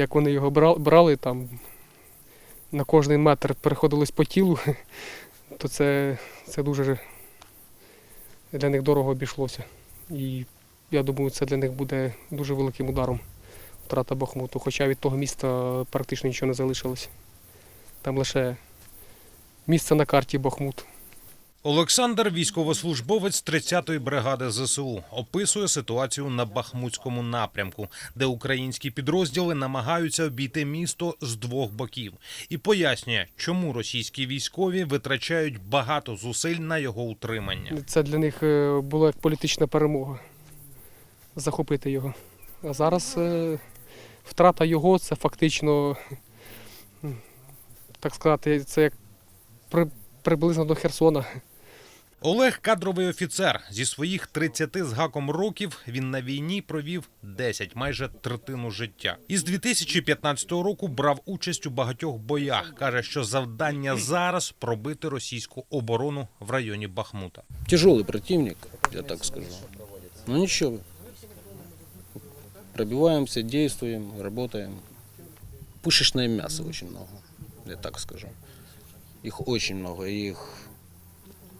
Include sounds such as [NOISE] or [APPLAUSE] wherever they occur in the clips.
як вони його бра- брали, там на кожний метр переходилось по тілу, [LAUGHS] то це, це дуже для них дорого обійшлося. І я думаю, це для них буде дуже великим ударом втрата Бахмуту. Хоча від того міста практично нічого не залишилось. Там лише місце на карті Бахмут. Олександр, військовослужбовець 30-ї бригади ЗСУ, описує ситуацію на Бахмутському напрямку, де українські підрозділи намагаються обійти місто з двох боків, і пояснює, чому російські військові витрачають багато зусиль на його утримання. Це для них е, була як політична перемога захопити його. А зараз е, втрата його це фактично, так сказати, це як приблизно до Херсона. Олег кадровий офіцер. Зі своїх 30 з гаком років він на війні провів 10, майже третину життя. Із 2015 року брав участь у багатьох боях. каже, що завдання зараз пробити російську оборону в районі Бахмута. Тяжелый противник, я так скажу. Но ничего. Пробиваемся, действуем, работаем. Пушечное мясо очень много, я так скажу. Их очень много. Их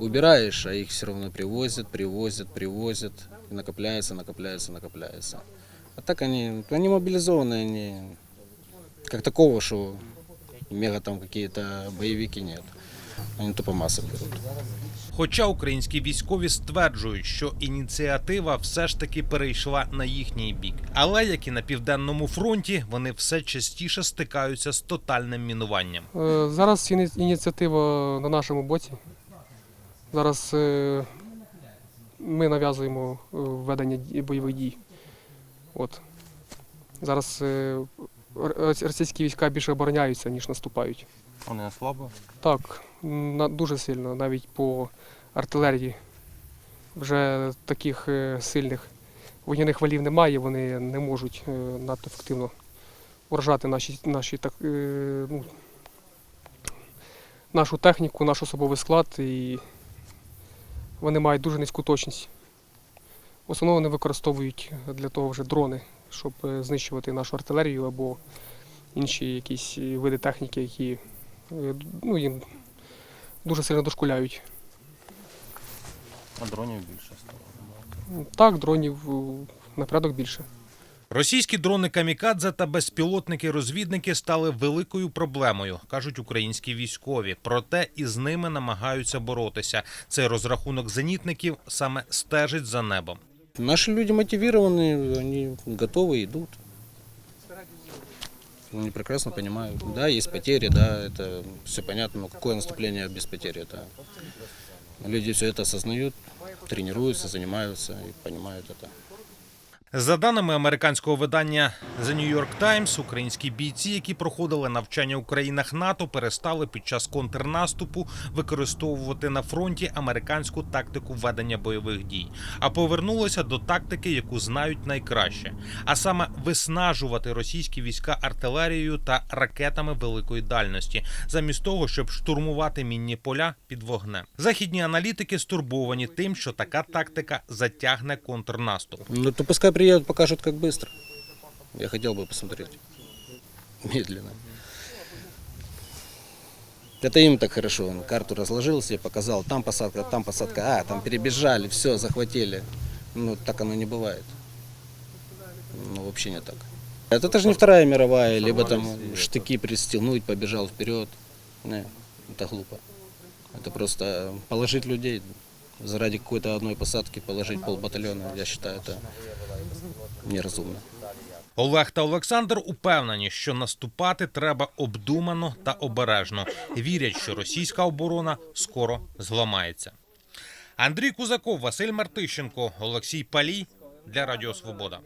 убираешь, а их все равно привозят, привозят, привозят. И накопляется, накопляется, накопляется. А так они, они мобилизованные, они как такого, что мега там какие-то боевики нет. Они тупо массы берут. Хоча українські військові стверджують, що ініціатива все ж таки перейшла на їхній бік. Але як і на південному фронті, вони все частіше стикаються з тотальним мінуванням. Е, Зараз ініціатива на нашому боці. Зараз е, ми нав'язуємо е, ведення ді- бойових дій. От. Зараз е, російські війська більше обороняються, ніж наступають. Вони слабо. Так, дуже сильно, навіть по артилерії. Вже таких сильних вогняних валів немає, вони не можуть надто ефективно вражати наші, наші так, ну, нашу техніку, наш особовий склад, і вони мають дуже низьку точність. В основному вони використовують для того вже дрони, щоб е, знищувати нашу артилерію або інші якісь е, види техніки, які е, ну, їм дуже сильно дошкуляють. А дронів більше стало. Так, дронів на порядок більше. Російські дрони камікадзе та безпілотники-розвідники стали великою проблемою, кажуть українські військові. Проте із ними намагаються боротися. Цей розрахунок зенітників саме стежить за небом. Наши люди мотивированы, они готовы, идут. Они прекрасно понимают. Да, есть потери, да, это все понятно, но какое наступление без потери? Это люди все это осознают, тренируются, занимаются и понимают это. За даними американського видання The New York Times, українські бійці, які проходили навчання у країнах НАТО, перестали під час контрнаступу використовувати на фронті американську тактику ведення бойових дій, а повернулися до тактики, яку знають найкраще, а саме виснажувати російські війська артилерією та ракетами великої дальності, замість того, щоб штурмувати мінні поля під вогнем. Західні аналітики стурбовані тим, що така тактика затягне контрнаступ. Ну то пускай приедут, покажут, как быстро. Я хотел бы посмотреть. Медленно. Это им так хорошо. Он карту разложил себе, показал, там посадка, там посадка, а, там перебежали, все, захватили. Ну, так оно не бывает. Ну, вообще не так. Это, это же не Вторая мировая, либо там штыки пристегнуть, побежал вперед. Не, это глупо. Это просто положить людей заради какой-то одной посадки, положить полбатальона, я считаю, это неразумно. Олег та Олександр упевнені, що наступати треба обдумано та обережно. Вірять, що російська оборона скоро зламається. Андрій Кузаков, Василь Мартищенко, Олексій Палій для Радіо Свобода.